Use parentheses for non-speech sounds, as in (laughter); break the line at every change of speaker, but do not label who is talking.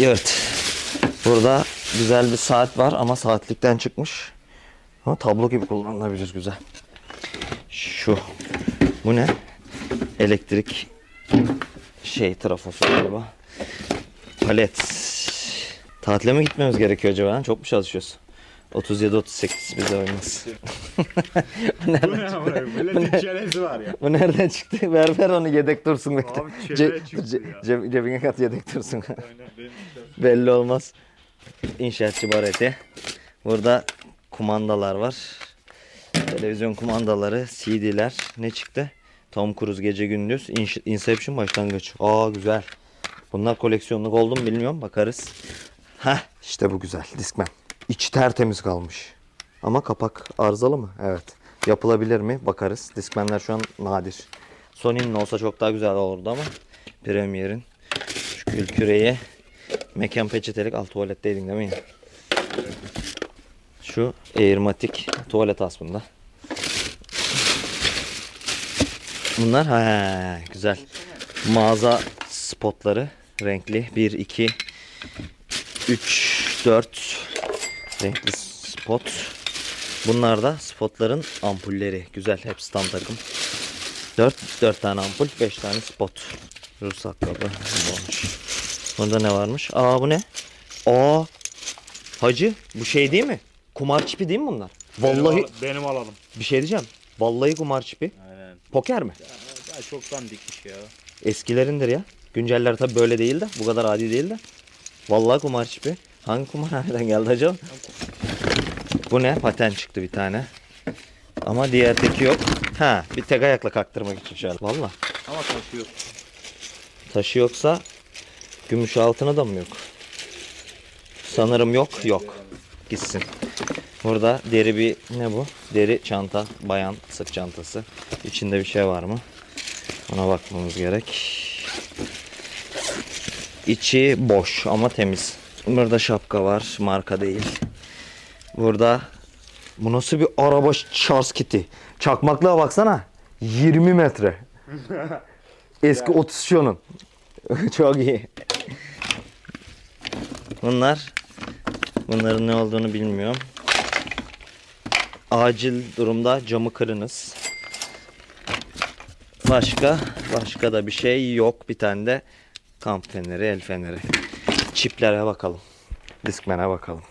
Evet. Burada güzel bir saat var ama saatlikten çıkmış. Ama tablo gibi kullanılabilir güzel. Şu. Bu ne? Elektrik şey trafosu galiba. Palet. Tatile mi gitmemiz gerekiyor acaba? Çok mu çalışıyoruz? 37-38 bize oynasın. (laughs)
Bu ne ama böyle bir çerezi var ya.
Bu nereden çıktı? Ver ver onu yedek dursun. bekle.
Abi çene çıktı ya.
ceb- cebine kat yedek dursun.
Aynen
Belli olmaz. İnşaatçı bareti. Burada kumandalar var. Televizyon kumandaları, CD'ler. Ne çıktı? Tom Cruise gece gündüz. Inception başlangıç. Aa güzel. Bunlar koleksiyonluk oldu mu bilmiyorum. Bakarız. Heh işte bu güzel. Discman. İçi tertemiz kalmış. Ama kapak arızalı mı? Evet. Yapılabilir mi? Bakarız. Discmanler şu an nadir. Sony'nin olsa çok daha güzel olurdu ama Premier'in şu kül küreye mekan peçetelik alt tuvaletteydin değil mi? Şu Airmatic tuvalet aslında. Bunlar ha güzel. Mağaza spotları renkli 1 2 3 4 renkli spot. Bunlar da spotların ampulleri. Güzel hepsi tam takım. 4 4 tane ampul, 5 tane spot. Rus ayakkabı bu olmuş. Burada ne varmış? Aa bu ne? Aa Hacı bu şey değil mi? Kumar çipi değil mi bunlar? Vallahi
Benim, al- benim alalım.
bir şey diyeceğim. Vallahi kumar çipi.
Aynen.
Poker mi?
Ya çoktan dikmiş ya.
Eskilerindir ya. Günceller tabi böyle değil de. Bu kadar adi değil de. Vallahi kumar çipi. Hangi kumarhaneden geldi acaba? Bu ne? Paten çıktı bir tane. Ama diğer teki yok. Ha, bir tek ayakla kaktırmak için şu an. Valla.
Ama taşıyor.
Taşı yoksa gümüş altına da mı yok? Sanırım yok. Yok. Gitsin. Burada deri bir ne bu? Deri çanta, bayan sırt çantası. İçinde bir şey var mı? Ona bakmamız gerek. İçi boş ama temiz. Burada şapka var, marka değil. Burada bu nasıl bir araba Charles Kitty? Çakmaklığa baksana. 20 metre. (laughs) Eski otisyonun. (laughs) Çok iyi. Bunlar bunların ne olduğunu bilmiyorum. Acil durumda camı kırınız. Başka başka da bir şey yok. Bir tane de kamp feneri, el feneri. Çiplere bakalım. Diskmene bakalım.